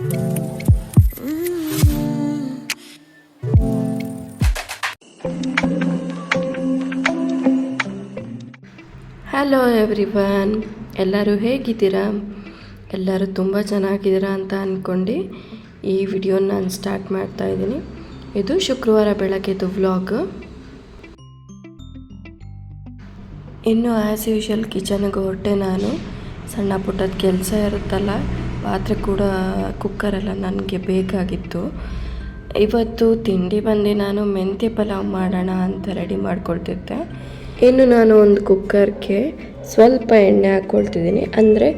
Hello everyone ಎಲ್ಲರೂ ಹೇಗಿದ್ದೀರಾ? ಎಲ್ಲರೂ ತುಂಬ ಚೆನ್ನಾಗಿದ್ದೀರಾ ಅಂತ ಅಂದ್ಕೊಂಡು ಈ ವಿಡಿಯೋನ ನಾನು ಸ್ಟಾರ್ಟ್ ಮಾಡ್ತಾ ಇದ್ದೀನಿ. ಇದು ಶುಕ್ರವಾರ ಬೆಳಗ್ಗೆದು ವ್ಲಾಗ್ ಇನ್ನು ಆ್ಯಸ್ ಯೂಶುವಲ್ ಕಿಚನ್ಗೆ ಹೊರಟೆ ನಾನು. ಸಣ್ಣ ಪುಟ್ಟದ ಕೆಲಸ ಇರುತ್ತಲ್ಲ ಪಾತ್ರೆ ಕೂಡ ಕುಕ್ಕರೆಲ್ಲ ನನಗೆ ಬೇಕಾಗಿತ್ತು. ಇವತ್ತು ತಿಂಡಿ ಬಂದು, ನಾನು ಮೆಂತ್ಯ ಪಲಾವ್ ಮಾಡೋಣ ಅಂತ ರೆಡಿ ಮಾಡ್ಕೊಳ್ತಿದ್ದೆ. ಇನ್ನು ನಾನು ಒಂದು ಕುಕ್ಕರ್ಗೆ ಸ್ವಲ್ಪ ಎಣ್ಣೆ ಹಾಕ್ಕೊಳ್ತಿದ್ದೀನಿ ಅಂದರೆ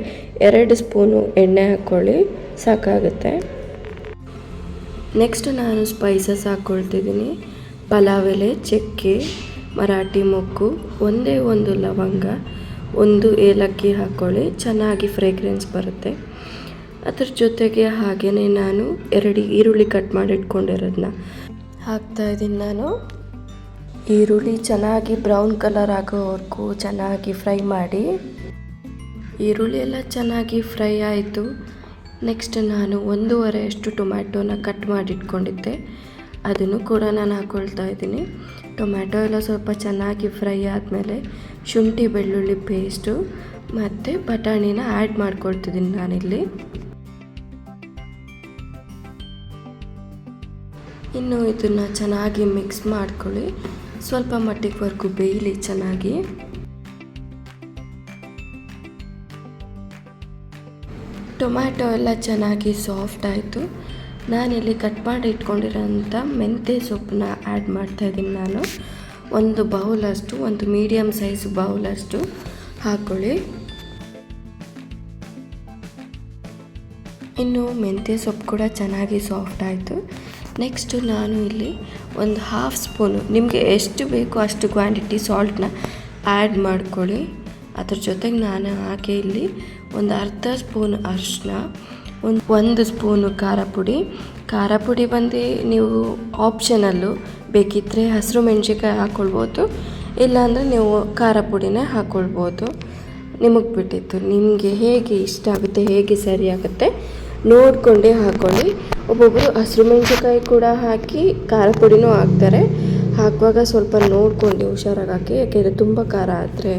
ಎರಡು ಸ್ಪೂನು ಎಣ್ಣೆ ಹಾಕ್ಕೊಳ್ಳಿ ಸಾಕಾಗುತ್ತೆ. ನೆಕ್ಸ್ಟ್ ನಾನು ಸ್ಪೈಸಸ್ ಹಾಕ್ಕೊಳ್ತಿದ್ದೀನಿ ಪಲಾವ್ ಎಲೆ, ಚಕ್ಕೆ, ಮರಾಠಿ ಮೊಗ್ಗು, ಒಂದೇ ಒಂದು ಲವಂಗ, ಒಂದು ಏಲಕ್ಕಿ ಹಾಕ್ಕೊಳ್ಳಿ ಚೆನ್ನಾಗಿ ಫ್ರೇಗ್ರೆನ್ಸ್ ಬರುತ್ತೆ. ಅದ್ರ ಜೊತೆಗೆ ಹಾಗೆಯೇ ನಾನು ಎರಡು ಈರುಳ್ಳಿ ಕಟ್ ಮಾಡಿ ಇಟ್ಕೊಂಡಿರೋದನ್ನ ಹಾಕ್ತಾ ಇದ್ದೀನಿ ನಾನು. ಈರುಳ್ಳಿ ಚೆನ್ನಾಗಿ ಬ್ರೌನ್ ಕಲರ್ ಆಗೋವರೆಗೂ ಚೆನ್ನಾಗಿ ಫ್ರೈ ಮಾಡಿ. ಈರುಳ್ಳಿ ಎಲ್ಲ ಚೆನ್ನಾಗಿ ಫ್ರೈ ಆಯಿತು. ನೆಕ್ಸ್ಟ್ ನಾನು ಒಂದೂವರೆ ಅಷ್ಟು ಟೊಮ್ಯಾಟೋನ ಕಟ್ ಮಾಡಿಟ್ಕೊಂಡಿದ್ದೆ ಅದನ್ನು ಕೂಡ ನಾನು ಹಾಕ್ಕೊಳ್ತಾ ಇದ್ದೀನಿ. ಟೊಮ್ಯಾಟೊ ಎಲ್ಲ ಸ್ವಲ್ಪ ಚೆನ್ನಾಗಿ ಫ್ರೈ ಆದಮೇಲೆ ಶುಂಠಿ ಬೆಳ್ಳುಳ್ಳಿ ಪೇಸ್ಟು ಮತ್ತು ಬಟಾಣಿನ ಆ್ಯಡ್ ಮಾಡ್ಕೊಳ್ತಿದ್ದೀನಿ ನಾನಿಲ್ಲಿ. ಇನ್ನು ಇದನ್ನು ಚೆನ್ನಾಗಿ ಮಿಕ್ಸ್ ಮಾಡ್ಕೊಳ್ಳಿ. ಸ್ವಲ್ಪ ಮಟ್ಟಿಗೆವರೆಗೂ ಬೇಯಲಿ ಚೆನ್ನಾಗಿ. ಟೊಮ್ಯಾಟೊ ಎಲ್ಲ ಚೆನ್ನಾಗಿ ಸಾಫ್ಟ್ ಆಯಿತು. ನಾನಿಲ್ಲಿ ಕಟ್ ಮಾಡಿ ಇಟ್ಕೊಂಡಿರೋಂಥ ಮೆಂತ್ಯ ಸೊಪ್ಪನ್ನ ಆ್ಯಡ್ ಮಾಡ್ತಾಯಿದ್ದೀನಿ ನಾನು. ಒಂದು ಬೌಲಷ್ಟು ಒಂದು ಮೀಡಿಯಮ್ ಸೈಜ್ ಬೌಲಷ್ಟು ಹಾಕ್ಕೊಳ್ಳಿ ಇನ್ನು ಮೆಂತ್ಯ ಸೊಪ್ಪು ಕೂಡ ಚೆನ್ನಾಗಿ ಸಾಫ್ಟ್ ಆಯಿತು. ನೆಕ್ಸ್ಟು ನಾನು ಇಲ್ಲಿ ಒಂದು ಹಾಫ್ ಸ್ಪೂನು ನಿಮಗೆ ಎಷ್ಟು ಬೇಕೋ ಅಷ್ಟು ಕ್ವಾಂಟಿಟಿ ಸಾಲ್ಟನ್ನ ಆ್ಯಡ್ ಮಾಡ್ಕೊಳ್ಳಿ. ಅದ್ರ ಜೊತೆಗೆ ನಾನು ಹಾಕಿ ಇಲ್ಲಿ ಒಂದು ಅರ್ಧ ಸ್ಪೂನ್ ಅರಿಶಿನ ಒಂದು ಒಂದು ಸ್ಪೂನು ಖಾರ ಪುಡಿ. ಖಾರ ಪುಡಿ ಬಂದು ನೀವು ಆಪ್ಷನಲ್ಲು ಬೇಕಿದ್ದರೆ ಹಸಿರು ಮೆಣಸಿನ್ಕಾಯಿ ಹಾಕ್ಕೊಳ್ಬೋದು ಇಲ್ಲಾಂದರೆ ನೀವು ಖಾರ ಪುಡಿನೇ ಹಾಕ್ಕೊಳ್ಬೋದು ನಿಮಗೆ ಬಿಟ್ಟಿತ್ತು. ನಿಮಗೆ ಹೇಗೆ ಇಷ್ಟ ಆಗುತ್ತೆ, ಹೇಗೆ ಸರಿ ಆಗುತ್ತೆ ನೋಡಿಕೊಂಡೇ ಹಾಕ್ಕೊಳ್ಳಿ ಒಬ್ಬೊಬ್ಬರು ಹಸಿರು ಮೆಣಸಿನ್ಕಾಯಿ ಕೂಡ ಹಾಕಿ ಖಾರ ಪುಡಿನೂ ಹಾಕ್ತಾರೆ. ಹಾಕುವಾಗ ಸ್ವಲ್ಪ ನೋಡ್ಕೊಂಡು ಹುಷಾರಾಗಿ ಹಾಕಿ ಯಾಕೆಂದರೆ ತುಂಬ ಖಾರ ಆದರೆ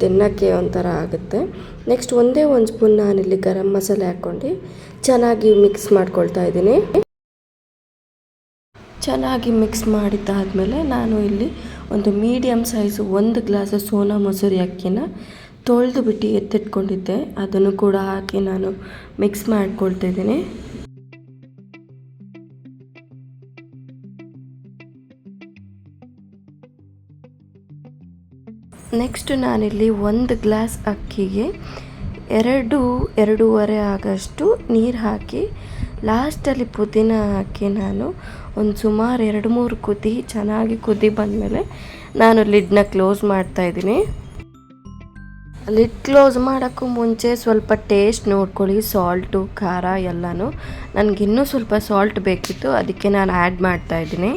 ತಿನ್ನೋಕ್ಕೆ ಒಂಥರ ಆಗುತ್ತೆ. ನೆಕ್ಸ್ಟ್ ಒಂದೇ ಒಂದು ಸ್ಪೂನ್ ನಾನಿಲ್ಲಿ ಗರಂ ಮಸಾಲೆ ಹಾಕ್ಕೊಂಡು ಚೆನ್ನಾಗಿ ಮಿಕ್ಸ್ ಮಾಡ್ಕೊಳ್ತಾ ಇದ್ದೀನಿ. ಚೆನ್ನಾಗಿ ಮಿಕ್ಸ್ ಮಾಡಿದ್ದಾದಮೇಲೆ ನಾನು ಇಲ್ಲಿ ಒಂದು ಮೀಡಿಯಮ್ ಸೈಜು ಒಂದು ಗ್ಲಾಸ್ ಸೋನಾ ಮೊಸರಿ ಅಕ್ಕಿನ ತೊಳೆದು ಬಿಟ್ಟು ಎತ್ತಿಟ್ಕೊಂಡಿದ್ದೆ. ಅದನ್ನು ಕೂಡ ಹಾಕಿ ನಾನು ಮಿಕ್ಸ್ ಮಾಡ್ಕೊಳ್ತಿದ್ದೀನಿ ನೆಕ್ಸ್ಟ್ ನಾನಿಲ್ಲಿ ಒಂದು ಗ್ಲಾಸ್ ಅಕ್ಕಿಗೆ ಎರಡು, ಎರಡೂವರೆ ಆಗಷ್ಟು ನೀರು ಹಾಕಿ ಲಾಸ್ಟಲ್ಲಿ ಪುದೀನ ಹಾಕಿ ನಾನು ಒಂದು ಸುಮಾರು ಎರಡು, ಮೂರು ಕುದಿ ಚೆನ್ನಾಗಿ ಕುದಿ ಬಂದಮೇಲೆ ನಾನು ಲಿಡ್ನ ಕ್ಲೋಸ್ ಮಾಡ್ತಾಯಿದ್ದೀನಿ ಲಿಡ್ ಕ್ಲೋಸ್ ಮಾಡೋಕ್ಕೂ ಮುಂಚೆ ಸ್ವಲ್ಪ ಟೇಸ್ಟ್ ನೋಡ್ಕೊಳ್ಳಿ, ಸಾಲ್ಟು, ಖಾರ ಎಲ್ಲನೂ. ನನಗಿನ್ನೂ ಸ್ವಲ್ಪ ಸಾಲ್ಟ್ ಬೇಕಿತ್ತು, ಅದಕ್ಕೆ ನಾನು ಆ್ಯಡ್ ಮಾಡ್ತಾಯಿದ್ದೀನಿ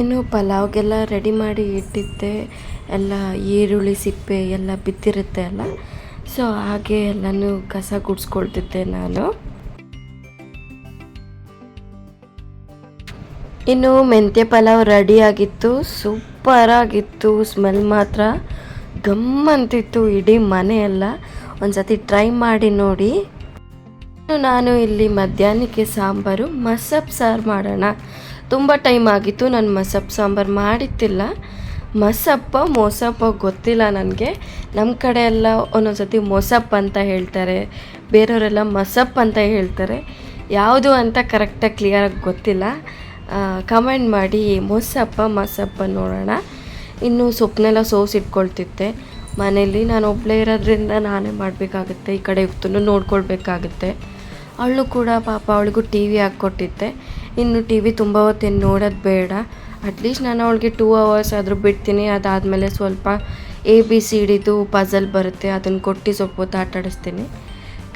ಇನ್ನು ಪಲಾವ್ಗೆಲ್ಲ ರೆಡಿ ಮಾಡಿ ಇಟ್ಟಿದ್ದೆ. ಎಲ್ಲ ಈರುಳ್ಳಿ, ಸಿಪ್ಪೆ ಎಲ್ಲ ಬಿದ್ದಿರುತ್ತೆ ಅಲ್ಲ? ಸೊ ಹಾಗೆ ಎಲ್ಲನೂ ಕಸ ಗುಡಿಸ್ಕೊಳ್ತಿದ್ದೆ ನಾನು. ಇನ್ನು ಮೆಂತ್ಯ ಪಲಾವ್ ರೆಡಿ ಆಗಿತ್ತು. ಸೂಪರ್ ಆಗಿತ್ತು. ಸ್ಮೆಲ್ ಮಾತ್ರ ಗಮ್ಮಂತಿತ್ತು ಇಡೀ ಮನೆ ಒಂದ್ಸತಿ ಒಂದು ಸತಿ ಟ್ರೈ ಮಾಡಿ ನೋಡಿ. ನಾನು ಇಲ್ಲಿ ಮಧ್ಯಾಹ್ನಕ್ಕೆ ಸಾಂಬಾರು, ಮಸಪ್ ಸಾರು ಮಾಡೋಣ. ತುಂಬ ಟೈಮ್ ಆಗಿತ್ತು. ನಾನು ಮಸಪ್ ಸಾಂಬಾರು ಮಾಡಿತ್ತಿಲ್ಲ. ಮಸಪ್ಪ, ಮೊಸಪ್ಪ ಗೊತ್ತಿಲ್ಲ ನನಗೆ. ನಮ್ಮ ಕಡೆ ಎಲ್ಲ ಒಂದೊಂದು ಸತಿ ಮೊಸಪ್ ಅಂತ ಹೇಳ್ತಾರೆ. ಬೇರೆಯವರೆಲ್ಲ ಮಸಪ್ ಅಂತ ಹೇಳ್ತಾರೆ. ಯಾವುದು ಅಂತ ಕರೆಕ್ಟಾಗಿ ಕ್ಲಿಯರಾಗಿ ಗೊತ್ತಿಲ್ಲ. ಕಮೆಂಟ್ ಮಾಡಿ, ಮೊಸಪ್ಪ, ಮಸಪ್ಪ ನೋಡೋಣ. ಇನ್ನು ಸೊಪ್ಪನ್ನೆಲ್ಲ ಸೋಸಿಟ್ಕೊಳ್ತಿದ್ದೆ ಮನೇಲಿ ನಾನು ಒಬ್ಬಳೇ ಇರೋದ್ರಿಂದ ನಾನೇ ಮಾಡಬೇಕಾಗುತ್ತೆ. ಈ ಕಡೆ ಇವತ್ತೂ ನೋಡ್ಕೊಳ್ಬೇಕಾಗುತ್ತೆ. ಅವಳು ಕೂಡ ಪಾಪ, ಅವಳಿಗೂ ಟಿ ವಿ ಹಾಕ್ಕೊಟ್ಟಿದ್ದೆ. ಇನ್ನು ಟಿ ವಿ ತುಂಬ ಹೊತ್ತೇನು ನೋಡೋದು ಬೇಡ. ಅಟ್ಲೀಸ್ಟ್ ನಾನು ಅವಳಿಗೆ ಟೂ ಅವರ್ಸ್ ಆದರೂ ಬಿಡ್ತೀನಿ. ಅದಾದಮೇಲೆ ಸ್ವಲ್ಪ ಎ ಬಿ ಸಿ ಡಿದು ಪಝಲ್ ಬರುತ್ತೆ. ಅದನ್ನು ಕೊಟ್ಟು ಸ್ವಲ್ಪ ಹೊತ್ತು ಆಟ ಆಡಿಸ್ತೀನಿ.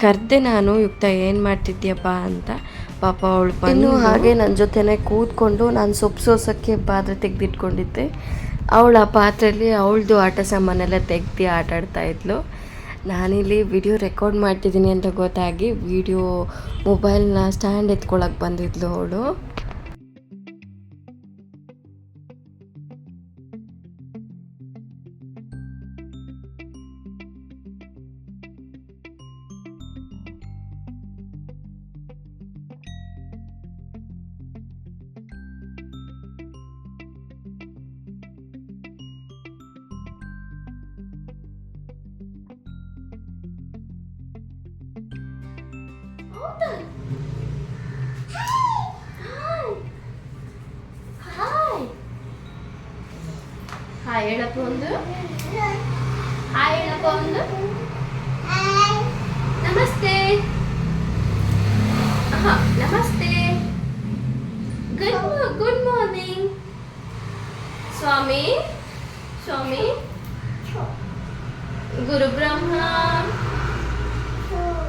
ಕರೆದೆ ನಾನು, ಯುಕ್ತ, ಏನು ಮಾಡ್ತಿದ್ದೀಯಪ್ಪ ಅಂತ ಪಾಪ ಅವಳು ಬಂದು ಹಾಗೆ ನನ್ನ ಜೊತೆನೇ ಕೂತ್ಕೊಂಡು ನಾನು ಸೊಪ್ಪು ಸೋಸೋಕ್ಕೆ ಪಾತ್ರೆ ತೆಗೆದಿಟ್ಕೊಂಡಿದ್ದೆ. ಅವಳು ಆ ಪಾತ್ರೆಯಲ್ಲಿ ಅವಳದು ಆಟ ಸಾಮಾನೆಲ್ಲ ತೆಗ್ದು ಆಟಾಡ್ತಾ ಇದ್ಲು. ನಾನಿಲ್ಲಿ ವಿಡಿಯೋ ರೆಕಾರ್ಡ್ ಮಾಡ್ತಿದ್ದೀನಿ ಅಂತ ಗೊತ್ತಾಗಿ ವಿಡಿಯೋ ಮೊಬೈಲ್ನ ಸ್ಟ್ಯಾಂಡ್ ಎತ್ಕೊಳಕ್ಕೆ ಬಂದಿದ್ಲು ಅವಳು. ಹಾಯ್ ಹೇಳಪ್ಪ ಒಂದು ಹಾಯ್ ಹೇಳಪ್ಪ ಒಂದು ನಮಸ್ತೆ ಹ, ನಮಸ್ತೆ ಗುಡ್ ಗುಡ್ ಮಾರ್ನಿಂಗ್ ಸ್ವಾಮಿ ಸ್ವಾಮಿ ಗುರು ಬ್ರಹ್ಮ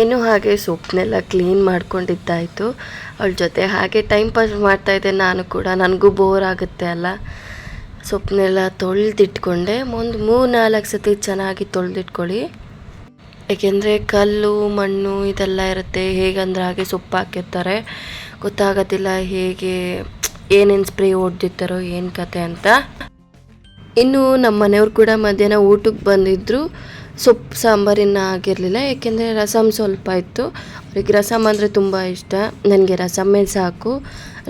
ಇನ್ನು ಹಾಗೆ ಸೊಪ್ಪನ್ನೆಲ್ಲ ಕ್ಲೀನ್ ಮಾಡ್ಕೊಂಡಿದ್ದಾಯಿತು. ಅವಳ ಜೊತೆ ಹಾಗೆ ಟೈಮ್ ಪಾಸ್ ಮಾಡ್ತಾಯಿದ್ದೆ ನಾನು ಕೂಡ. ನನಗೂ ಬೋರ್ ಆಗುತ್ತೆ ಅಲ್ಲ. ಸೊಪ್ಪನ್ನೆಲ್ಲ ತೊಳೆದಿಟ್ಕೊಂಡೆ. ಒಂದು ಮೂರು ನಾಲ್ಕು ಸತಿ ಚೆನ್ನಾಗಿ ತೊಳೆದಿಟ್ಕೊಳ್ಳಿ. ಏಕೆಂದರೆ ಕಲ್ಲು, ಮಣ್ಣು ಇದೆಲ್ಲ ಇರುತ್ತೆ. ಹೇಗಂದ್ರೆ ಹಾಗೆ ಸೊಪ್ಪು ಹಾಕಿರ್ತಾರೆ. ಗೊತ್ತಾಗೋದಿಲ್ಲ ಹೇಗೆ, ಏನೇನು ಸ್ಪ್ರೇ ಹೊಡೆದಿರ್ತಾರೋ ಏನು ಕತೆ ಅಂತ. ಇನ್ನು ನಮ್ಮ ಮನೆಯವ್ರು ಕೂಡ ಮಧ್ಯಾಹ್ನ ಊಟಕ್ಕೆ ಬಂದಿದ್ದರು ಸೊಪ್ಪು, ಸಾಂಬಾರಿನ ಆಗಿರಲಿಲ್ಲ ಏಕೆಂದರೆ ರಸಮ್ ಸ್ವಲ್ಪ ಇತ್ತು. ಅವ್ರಿಗೆ ರಸಮ್ ಅಂದರೆ ತುಂಬ ಇಷ್ಟ. ನನಗೆ ರಸಮ್ಮೇ ಸಾಕು.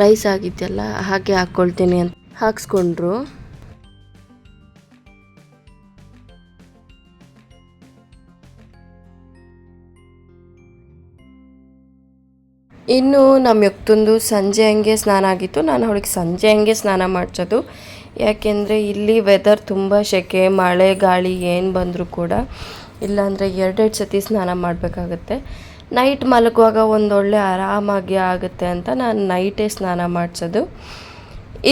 ರೈಸ್ ಆಗಿದೆಯಲ್ಲ, ಹಾಗೆ ಹಾಕ್ಕೊಳ್ತೀನಿ ಅಂತ ಹಾಕ್ಸ್ಕೊಂಡ್ರು. ಇನ್ನು ನಮ್ಮ ಯಕ್ತಂದು ಸಂಜೆ ಹಂಗೆ ಸ್ನಾನ ಆಗಿತ್ತು. ನಾನು ಅವಳಿಗೆ ಸಂಜೆ ಹಂಗೆ ಸ್ನಾನ ಮಾಡಿಸೋದು. ಯಾಕೆಂದರೆ ಇಲ್ಲಿ ವೆದರ್ ತುಂಬ ಸೆಕೆ, ಮಳೆ, ಗಾಳಿ ಏನು ಬಂದರೂ ಕೂಡ ಇಲ್ಲಾಂದರೆ ಎರಡೆರಡು ಸತಿ ಸ್ನಾನ ಮಾಡಬೇಕಾಗತ್ತೆ. ನೈಟ್ ಮಲಗುವಾಗ ಒಂದೊಳ್ಳೆ ಆರಾಮಾಗಿ ಆಗುತ್ತೆ ಅಂತ ನಾನು ನೈಟೇ ಸ್ನಾನ ಮಾಡಿಸೋದು.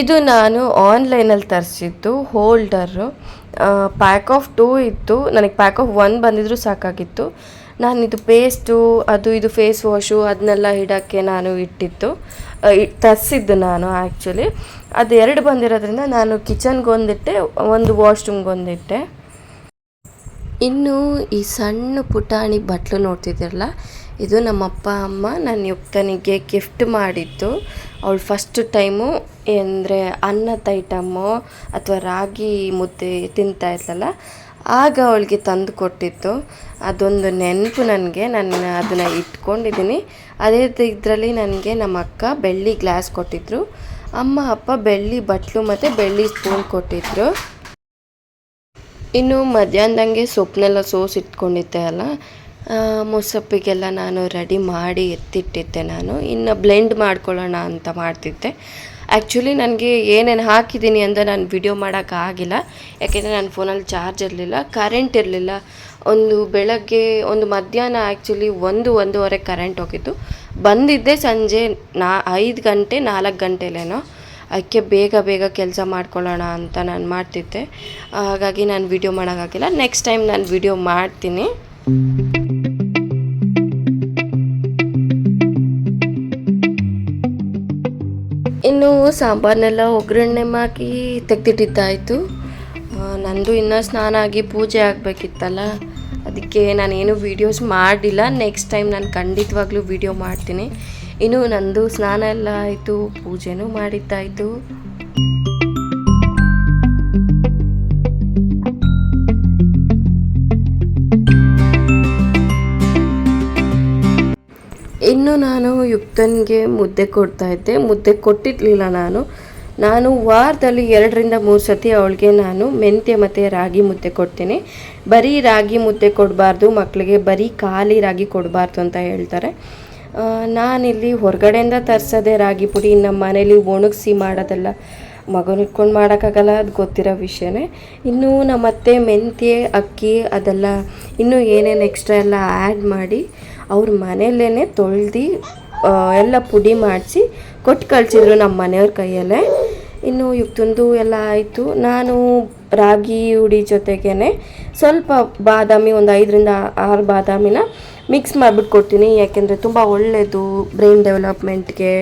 ಇದು ನಾನು ಆನ್ಲೈನಲ್ಲಿ ತರಿಸಿದ್ದು ಹೋಲ್ಡರು ಪ್ಯಾಕ್ ಆಫ್ ಟೂ ಇತ್ತು. ನನಗೆ ಪ್ಯಾಕ್ ಆಫ್ ಒನ್ ಬಂದಿದ್ದರೂ ಸಾಕಾಗಿತ್ತು. ನಾನು ಇದು ಪೇಸ್ಟು ಅದು ಇದು ಫೇಸ್ ವಾಶು ಅದನ್ನೆಲ್ಲ ಇಡೋಕ್ಕೆ ನಾನು ಇಟ್ಟಿತ್ತು ತರಿಸಿದ್ದು ನಾನು ಆ್ಯಕ್ಚುಲಿ ಅದು ಎರಡು ಬಂದಿರೋದ್ರಿಂದ ನಾನು ಕಿಚನ್ಗೆ ಒಂದಿಟ್ಟೆ, ಒಂದು ವಾಶ್ರೂಮ್ಗೆ ಒಂದಿಟ್ಟೆ. ಇನ್ನು ಈ ಸಣ್ಣ ಪುಟಾಣಿ ಬಟ್ಲು ನೋಡ್ತಿದ್ದಿರಲ್ಲ, ಇದು ನಮ್ಮ ಅಪ್ಪ ಅಮ್ಮ ನನ್ನ ಯುಕ್ತನಿಗೆ ಗಿಫ್ಟ್ ಮಾಡಿದ್ದು. ಅವಳು ಫಸ್ಟ್ ಟೈಮು ಅಂದರೆ ಅನ್ನದ ಐಟಮ್ಮು ಅಥವಾ ರಾಗಿ ಮುದ್ದೆ ತಿಂತಾ ಆಗ ಅವಳಿಗೆ ತಂದು ಕೊಟ್ಟಿತ್ತು. ಅದೊಂದು ನೆನಪು ನನಗೆ. ನಾನು ಅದನ್ನು ಇಟ್ಕೊಂಡಿದ್ದೀನಿ. ಅದೇ ಇದರಲ್ಲಿ ನನಗೆ ನಮ್ಮ ಅಕ್ಕ ಬೆಳ್ಳಿ ಗ್ಲಾಸ್ ಕೊಟ್ಟಿದ್ರು. ಅಮ್ಮ, ಅಪ್ಪ ಬೆಳ್ಳಿ ಬಟ್ಲು ಮತ್ತು ಬೆಳ್ಳಿ ಸ್ಪೂನ್ ಕೊಟ್ಟಿದ್ರು. ಇನ್ನು ಮಧ್ಯಾಹ್ನದಂಗೆ ಸೊಪ್ಪನ್ನೆಲ್ಲ ಸೋಸಿ ಇಟ್ಕೊಂಡಿದ್ದೆ ಅಲ್ಲ. ಮೊಸಪ್ಪಿಗೆಲ್ಲ ನಾನು ರೆಡಿ ಮಾಡಿ ಎತ್ತಿಟ್ಟಿದ್ದೆ ನಾನು. ಇನ್ನು ಬ್ಲೆಂಡ್ ಮಾಡ್ಕೊಳ್ಳೋಣ ಅಂತ ಮಾಡ್ತಿದ್ದೆ. ಆ್ಯಕ್ಚುಲಿ ನನಗೆ ಏನೇನು ಹಾಕಿದ್ದೀನಿ ಅಂತ ನಾನು ವಿಡಿಯೋ ಮಾಡೋಕ್ಕಾಗಿಲ್ಲ ಯಾಕೆಂದರೆ ನನ್ನ ಫೋನಲ್ಲಿ ಚಾರ್ಜ್ ಇರಲಿಲ್ಲ ಕರೆಂಟ್ ಇರಲಿಲ್ಲ. ಒಂದು ಬೆಳಗ್ಗೆ, ಒಂದು ಮಧ್ಯಾಹ್ನ ಆ್ಯಕ್ಚುಲಿ ಒಂದು, ಒಂದೂವರೆ ಕರೆಂಟ್ ಹೋಗಿತ್ತು. ಬಂದಿದ್ದೆ ಸಂಜೆ ನಾ, ಐದು ಗಂಟೆ, ನಾಲ್ಕು ಗಂಟೆಲೇನೋ. ಅದಕ್ಕೆ ಬೇಗ ಬೇಗ ಕೆಲಸ ಮಾಡ್ಕೊಳ್ಳೋಣ ಅಂತ ನಾನು ಮಾಡ್ತಿದ್ದೆ. ಹಾಗಾಗಿ ನಾನು ವಿಡಿಯೋ ಮಾಡೋಕ್ಕಾಗಿಲ್ಲ ನೆಕ್ಸ್ಟ್ ಟೈಮ್ ನಾನು ವಿಡಿಯೋ ಮಾಡ್ತೀನಿ. ಇನ್ನು ಸಾಂಬಾರನ್ನೆಲ್ಲ ಒಗ್ಗರಣೆ ಹಾಕಿ ತೆಗೆದಿಟ್ಟಿದ್ದಾಯಿತು. ನಂದು ಇನ್ನೂ ಸ್ನಾನ ಆಗಿ ಪೂಜೆ ಆಗಬೇಕಿತ್ತಲ್ಲ, ಅದಕ್ಕೆ ನಾನೇನು ವೀಡಿಯೋಸ್ ಮಾಡಿಲ್ಲ. ನೆಕ್ಸ್ಟ್ ಟೈಮ್ ನಾನು ಖಂಡಿತವಾಗ್ಲೂ ವಿಡಿಯೋ ಮಾಡ್ತೀನಿ. ಇನ್ನು ನಂದು ಸ್ನಾನ ಎಲ್ಲ ಆಯಿತು, ಪೂಜೆನೂ ಮಾಡಿದ್ದಾಯಿತು. ಇನ್ನು ನಾನು ಯುಕ್ತನ್ಗೆ ಮುದ್ದೆ ಕೊಡ್ತಾ ಇದ್ದೆ. ಮುದ್ದೆ ಕೊಟ್ಟಿರಲಿಲ್ಲ ನಾನು. ನಾನು ವಾರದಲ್ಲಿ ಎರಡರಿಂದ ಮೂರು ಸತಿ ಅವಳಿಗೆ ನಾನು ಮೆಂತ್ಯ ಮತ್ತು ರಾಗಿ ಮುದ್ದೆ ಕೊಡ್ತೀನಿ. ಬರೀ ರಾಗಿ ಮುದ್ದೆ ಕೊಡಬಾರ್ದು ಮಕ್ಕಳಿಗೆ ಬರೀ ಖಾಲಿ ರಾಗಿ ಕೊಡಬಾರ್ದು ಅಂತ ಹೇಳ್ತಾರೆ. ನಾನಿಲ್ಲಿ ಹೊರಗಡೆಯಿಂದ ತರಿಸೋದೆ ರಾಗಿ ಪುಡಿ ನಮ್ಮ ಮನೇಲಿ ಒಣಗಿಸಿ ಮಾಡೋದೆಲ್ಲ ಮಗನ ಇಟ್ಕೊಂಡು ಮಾಡೋಕ್ಕಾಗಲ್ಲ, ಅದು ಗೊತ್ತಿರೋ ವಿಷಯನೇ. ಇನ್ನು ನಮ್ಮ ಅತ್ತೆ ಮೆಂತ್ಯ, ಅಕ್ಕಿ ಅದೆಲ್ಲ ಇನ್ನೂ ಏನೇನು ಎಕ್ಸ್ಟ್ರಾ ಎಲ್ಲ ಆ್ಯಡ್ ಮಾಡಿ ಅವ್ರ ಮನೆಯಲ್ಲೇ ತೊಳ್ದು ಎಲ್ಲ ಪುಡಿ ಮಾಡಿಸಿ ಕೊಟ್ಟು ಕಳಿಸಿದ್ರು ನಮ್ಮ ಮನೆಯವ್ರ ಕೈಯಲ್ಲೇ. ಇನ್ನು ಯುಕ್ತಂದು ಎಲ್ಲ ಆಯಿತು. ನಾನು ರಾಗಿ ಹುಡಿ ಜೊತೆಗೇ ಸ್ವಲ್ಪ ಬಾದಾಮಿ, ಒಂದು ಐದರಿಂದ ಆರು ಬಾದಾಮಿನ ಮಿಕ್ಸ್ ಮಾಡಿಬಿಟ್ಟು ಕೊಡ್ತೀನಿ. ಯಾಕೆಂದರೆ ತುಂಬ ಒಳ್ಳೆಯದು ಬ್ರೈನ್ ಡೆವಲಪ್ಮೆಂಟ್ಗೆ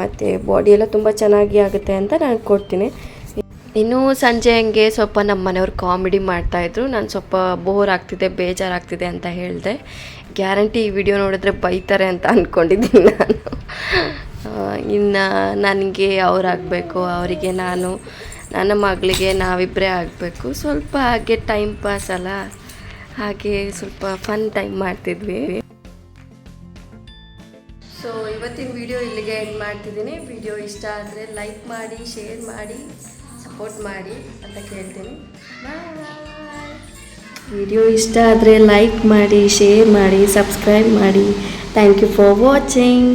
ಮತ್ತು ಬಾಡಿ ಎಲ್ಲ ತುಂಬ ಚೆನ್ನಾಗಿ ಆಗುತ್ತೆ ಅಂತ ನಾನು ಕೊಡ್ತೀನಿ. ಇನ್ನು ಸಂಜೆ ಹಂಗೆ ಸ್ವಲ್ಪ ನಮ್ಮ ಮನೆಯವ್ರು ಕಾಮಿಡಿ ಮಾಡ್ತಾಯಿದ್ರು ನಾನು ಸ್ವಲ್ಪ ಬೋರ್ ಆಗ್ತಿದೆ, ಬೇಜಾರಾಗ್ತಿದೆ ಅಂತ ಹೇಳಿದೆ. ಗ್ಯಾರಂಟಿ ಈ ವಿಡಿಯೋ ನೋಡಿದ್ರೆ ಬೈತಾರೆ ಅಂತ ಅಂದ್ಕೊಂಡಿದ್ದೀನಿ ನಾನು. ಇನ್ನು ನನಗೆ ಅವರಾಗಬೇಕು, ಅವರಿಗೆ ನಾನು, ನನ್ನ ಮಗಳಿಗೆ ನಾವಿಬ್ಬರೇ ಆಗಬೇಕು. ಸ್ವಲ್ಪ ಹಾಗೆ ಟೈಮ್ ಪಾಸ್ ಅಲ್ಲ? ಹಾಗೆ ಸ್ವಲ್ಪ ಫನ್ ಟೈಮ್ ಮಾಡ್ತಿದ್ವಿ. ಸೊ ಇವತ್ತಿನ ವಿಡಿಯೋ ಇಲ್ಲಿಗೆ ಎಂಡ್ ಮಾಡ್ತಿದ್ದೀನಿ. ವಿಡಿಯೋ ಇಷ್ಟ ಆದರೆ ಲೈಕ್ ಮಾಡಿ ಶೇರ್ ಮಾಡಿ. ಸಪೋರ್ಟ್ ಮಾಡಿ ಅಂತ ಕೇಳ್ತೀನಿ. ವಿಡಿಯೋ ಇಷ್ಟ ಆದರೆ ಲೈಕ್ ಮಾಡಿ ಶೇರ್ ಮಾಡಿ ಸಬ್ಸ್ಕ್ರೈಬ್ ಮಾಡಿ. Thank you for watching